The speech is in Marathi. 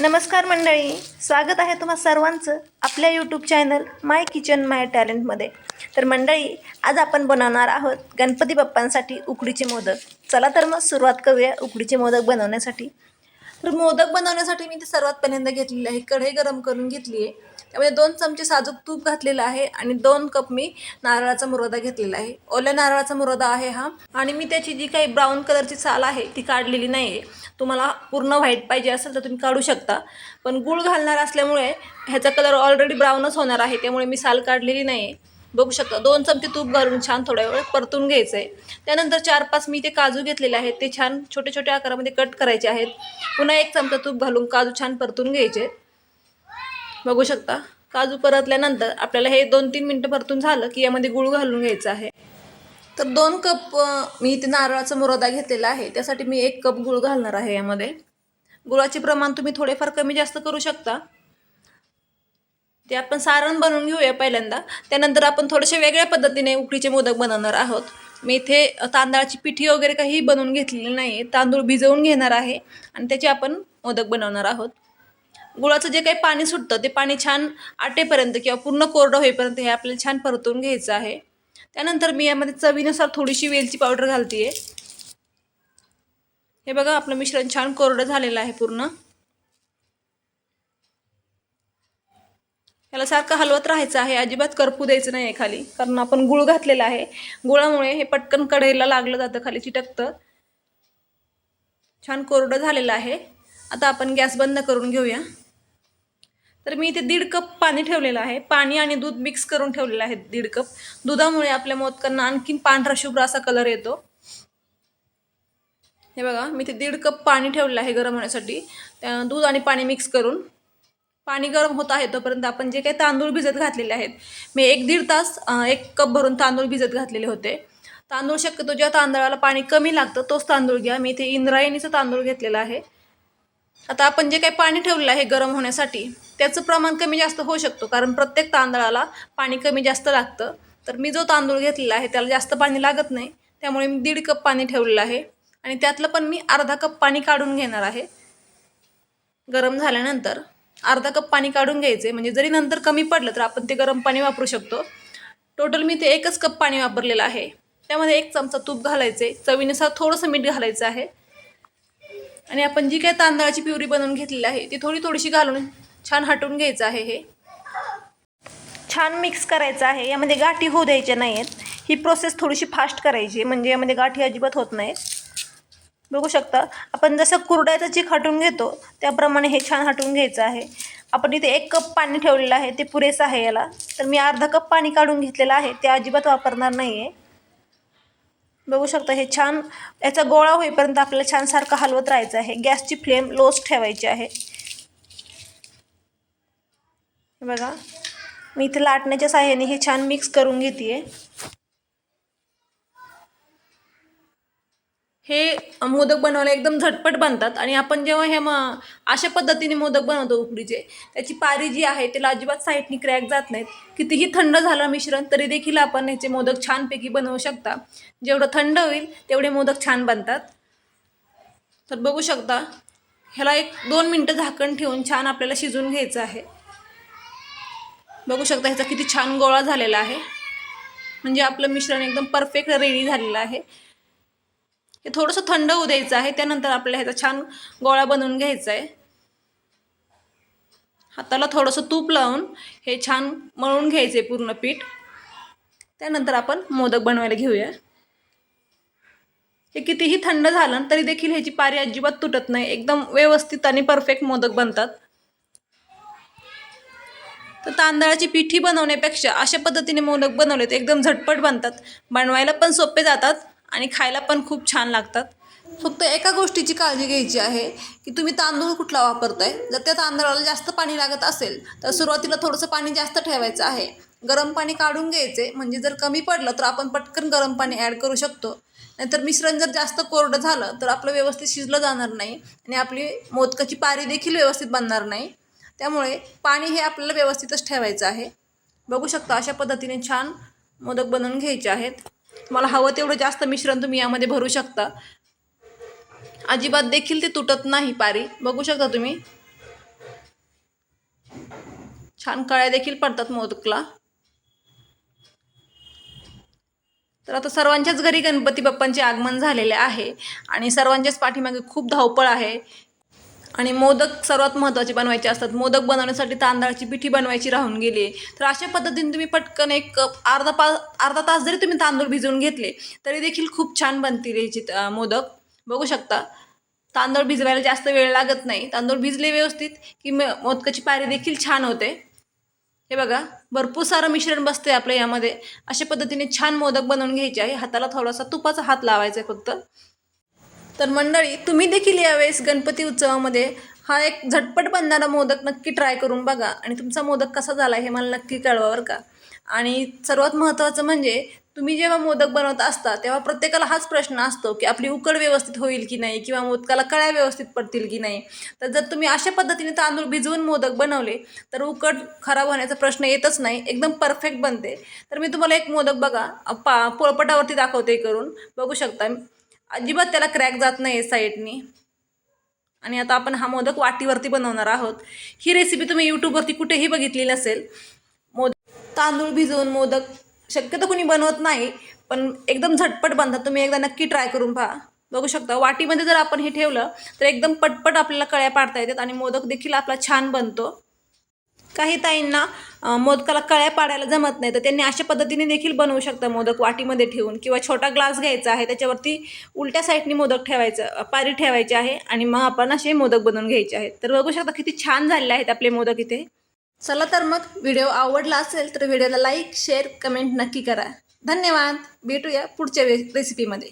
नमस्कार मंडळी स्वागत आहे तुम्हा सर्वांचं आपल्या YouTube channel my kitchen my टॅलेंटमध्ये तर मंडळी आज आपण बनवणार आहोत गणपती बाप्पांसाठी उकडीचे मोदक. चला तर मग सुरुवात करूया उकडीचे मोदक बनवण्यासाठी. तर मोदक बनवण्यासाठी मी ते सर्वात पहिल्यांदा घेतलेले आहे. कढई गरम करून घेतली आहे. त्यामध्ये दोन चमचे साजूक तूप घातलेलं आहे आणि दोन कप मी नारळाचा मुरदा घेतलेला आहे. ओल्या नारळाचा मुरदा आहे हा. आणि मी त्याची जी काही ब्राऊन कलरची साल आहे ती काढलेली नाही आहे तुम्हाला पूर्ण व्हाईट पाहिजे असेल तर तुम्ही काढू शकता. पण गूळ घालणार असल्यामुळे ह्याचा कलर ऑलरेडी ब्राऊनच होणार आहे त्यामुळे मी साल काढलेली नाही आहे बघू शकता दोन चमचे तूप घालून छान थोड्या वेळ परतून घ्यायचं आहे त्यानंतर चार पाच मी ते काजू घेतलेले आहेत ते छान छोटे छोटे आकारामध्ये कट करायचे आहेत. पुन्हा एक चमचा तूप घालून काजू छान परतून घ्यायचे. बघू शकता. काजू परतल्यानंतर आपल्याला हे दोन तीन मिनटं परतून झालं की यामध्ये गुळ घालून घ्यायचं आहे. तर दोन कप मी इथे नारळाचा मुरदा घेतलेला आहे. त्यासाठी मी एक कप गुळ घालणार आहे यामध्ये. गुळाचे प्रमाण तुम्ही थोडेफार कमी जास्त करू शकता. ते आपण सारण बनवून घेऊया पहिल्यांदा. त्यानंतर आपण थोडेसे वेगळ्या पद्धतीने उकडीचे मोदक बनवणार आहोत. मी इथे तांदळाची पिठी वगैरे काही बनवून घेतलेली नाही आहे तांदूळ भिजवून घेणार आहे आणि त्याचे आपण मोदक बनवणार आहोत. गुळाचं जे काही पाणी सुटतं ते पाणी छान आटेपर्यंत किंवा पूर्ण कोरडं होईपर्यंत हे आपल्याला छान परतून घ्यायचं आहे. त्यानंतर मी यामध्ये चवीनुसार थोडीशी वेलची पावडर घालते हे बघा आपलं मिश्रण छान कोरडं झालेलं आहे पूर्ण. याला सारखं हलवत राहायचं आहे अजिबात करपू द्यायचं नाही आहे खाली कारण आपण गुळ घातलेला आहे. गुळामुळे हे पटकन कढईला लागलं जातं खाली चिटकतं. छान कोरडं झालेलं आहे. आता आपण गॅस बंद करून घेऊया. तर मी इथे दीड कप पाणी ठेवलेलं आहे. पाणी आणि दूध मिक्स करून ठेवलेलं आहे दीड कप. दुधामुळे आपल्या मोदकांना आणखीन पांढरा शुभ्र असा कलर येतो. हे बघा मी ते दीड कप पाणी ठेवलेलं आहे गरम होण्यासाठी. त्या दूध आणि पाणी मिक्स करून. पाणी गरम होत आहे तोपर्यंत आपण जे काही तांदूळ भिजत घातलेले आहेत मी एक दीड तास एक कप भरून तांदूळ भिजत घातलेले होते. तांदूळ शक्यतो ज्या तांदळाला पाणी कमी लागतं तोच तांदूळ घ्या. मी इथे इंद्रायणीचा तांदूळ घेतलेला आहे. आता आपण जे काही पाणी ठेवलेलं आहे गरम होण्यासाठी त्याचं प्रमाण कमी जास्त होऊ शकतो. कारण प्रत्येक तांदळाला पाणी कमी जास्त लागतं. तर मी जो तांदूळ घेतलेला आहे त्याला जास्त पाणी लागत नाही. त्यामुळे मी दीड कप पाणी ठेवलेलं आहे. आणि त्यातलं पण मी अर्धा कप पाणी काढून घेणार आहे. गरम झाल्यानंतर अर्धा कप पाणी काढून घ्यायचे. म्हणजे जरी नंतर कमी पडलं तर आपण ते गरम पाणी वापरू शकतो. टोटल मी ते एकच कप पाणी वापरलेलं आहे. त्यामध्ये एक चमचा तूप घालायचे. चवीनुसार थोडंसं मीठ घालायचं आहे. आणि आपण जी काही तांदळाची प्युरी बनवून घेतलेली आहे ती थोडी थोडीशी घालून छान हटवून घ्यायचं आहे हे. छान मिक्स करायचं आहे. यामध्ये गाठी होऊ द्यायच्या नाही आहेत ही प्रोसेस थोडीशी फास्ट करायची म्हणजे यामध्ये गाठी अजिबात होत नाहीत. बघू शकता. आपण जसं कुरड्याचं चीक हटवून घेतो त्याप्रमाणे हे छान हटवून घ्यायचं आहे. आपण इथे एक कप पाणी ठेवलेलं आहे. ते पुरेसं आहे याला. तर मी अर्धा कप पाणी काढून घेतलेलं आहे. ते अजिबात वापरणार नाही आहे बघू शकता हे छान याचा गोळा होईपर्यंत आपल्याला छान सारखं हलवत राहायचं आहे. गॅसची फ्लेम लोच ठेवायची आहे. बघा. मी इथे लाटण्याच्या साह्याने हे छान मिक्स करून घेते हे मोदक बनवायला एकदम झटपट बनतात आणि आपण जेव्हा हे मग अशा पद्धतीने मोदक बनवतो उकडीचे त्याची पारी जी आहे त्याला अजिबात साईडनी क्रॅक जात नाहीत. कितीही थंड झालं मिश्रण तरी देखील आपण ह्याचे मोदक छानपैकी बनवू शकता. जेवढं थंड होईल तेवढे मोदक छान बनतात. तर बघू शकता ह्याला एक दोन मिनटं झाकण ठेवून छान आपल्याला शिजवून घ्यायचं आहे. बघू शकता ह्याचा किती छान गोळा झालेला आहे. म्हणजे आपलं मिश्रण एकदम परफेक्ट रेडी झालेलं आहे. हे थोडंसं थंड होऊ द्यायचं आहे. त्यानंतर आपल्याला ह्याचा छान गोळा बनवून घ्यायचा आहे. हाताला थोडंसं तूप लावून हे छान मळून घ्यायचं आहे पूर्ण पीठ. त्यानंतर आपण मोदक बनवायला घेऊया. हे कितीही थंड झालं तरी देखील ह्याची पारी अजिबात तुटत नाही. एकदम व्यवस्थित आणि परफेक्ट मोदक बनतात. तर तांदळाची पिठी बनवण्यापेक्षा अशा पद्धतीने मोदक बनवले तर एकदम झटपट बनतात. बनवायला पण सोपे जातात. आणि खायला पण खूप छान लागतात. फक्त एका गोष्टीची काळजी घ्यायची आहे की तुम्ही तांदूळ कुठला वापरताय? जर त्या तांदळाला जास्त पाणी लागत असेल तर सुरुवातीला थोडंसं पाणी जास्त ठेवायचं आहे. गरम पाणी काढून घ्यायचे म्हणजे जर कमी पडलं तर आपण पटकन गरम पाणी ॲड करू शकतो. नाहीतर मिश्रण जर जास्त कोरडं झालं तर आपलं व्यवस्थित शिजलं जाणार नाही आणि आपली मोदकाची पारी देखील व्यवस्थित बनणार नाही. त्यामुळे पाणी हे आपल्याला व्यवस्थितच ठेवायचं आहे. बघू शकता अशा पद्धतीने छान मोदक बनवून घ्यायचे आहेत. तुम्हाला हवं तेवढं जास्त मिश्रण तुम्ही यामध्ये भरू शकता. अजिबात देखील ते तुटत नाही पारी. बघू शकता तुम्ही. छान कळ्या देखील पडतात मोदकला. तर आता सर्वांच्याच घरी गणपती बाप्पांचे आगमन झालेले आहे आणि सर्वांच्याच पाठीमागे खूप धावपळ आहे. आणि मोदक सर्वात महत्त्वाचे बनवायचे असतात. मोदक बनवण्यासाठी तांदळाची पिठी बनवायची राहून गेली. तर अशा पद्धतीने तुम्ही पटकन एक अर्धा पा अर्धा तास जरी तुम्ही तांदूळ भिजवून घेतले तरी देखील खूप छान बनतील याची मोदक. बघू शकता. तांदूळ भिजवायला जास्त वेळ लागत नाही. तांदूळ भिजले व्यवस्थित की म मोदकाची पायरी देखील छान होते. हे बघा भरपूर सारं मिश्रण बसते आपलं यामध्ये. अशा पद्धतीने छान मोदक बनवून घ्यायचे आहे. हाताला थोडासा तुपाचा हात लावायचा आहे फक्त. तर मंडळी तुम्ही देखील यावेळेस गणपती उत्सवामध्ये हा एक झटपट बनणारा मोदक नक्की ट्राय करून बघा आणि तुमचा मोदक कसा झाला हे मला नक्की कळवा बरं का. आणि सर्वात महत्त्वाचं म्हणजे तुम्ही जेव्हा मोदक बनवत असता तेव्हा प्रत्येकाला हाच प्रश्न असतो की आपली उकड व्यवस्थित होईल की नाही किंवा मोदकाला कळ्या व्यवस्थित पडतील की नाही. तर जर तुम्ही अशा पद्धतीने तांदूळ भिजवून मोदक बनवले तर उकड खराब होण्याचा प्रश्न येतच नाही एकदम परफेक्ट बनते. तर मी तुम्हाला एक मोदक बघा पा पोळपटावरती दाखवते करून. बघू शकता अजिबात त्याला क्रॅक जात नाही साईडनी. आणि आता आपण हा मोदक वाटीवरती बनवणार आहोत. ही रेसिपी तुम्ही यूट्यूबवरती कुठेही बघितली नसेल मोदक तांदूळ भिजवून मोदक शक्यतो कुणी बनवत नाही पण एकदम झटपट बनतात. तुम्ही एकदा नक्की ट्राय करून पहा. बघू शकता वाटीमध्ये जर आपण हे ठेवलं तर एकदम पटपट आपल्याला कळ्या पाडता येतात आणि मोदक देखील आपला छान बनतो. काही ताईंना मोदकाला कळ्या पाडायला जमत नाही तर त्यांनी अशा पद्धतीने देखील बनवू शकतं मोदक वाटीमध्ये ठेवून किंवा छोटा ग्लास घ्यायचा आहे त्याच्यावरती उलट्या साईडनी मोदक ठेवायचं पारी ठेवायची आहे आणि मग आपण असे मोदक बनवून घ्यायचे आहेत. तर बघू शकता किती छान झालेले आहेत आपले मोदक इथे. चला तर मग व्हिडिओ आवडला असेल तर व्हिडिओला लाईक शेअर कमेंट नक्की करा. धन्यवाद. भेटूया पुढच्या रेसिपीमध्ये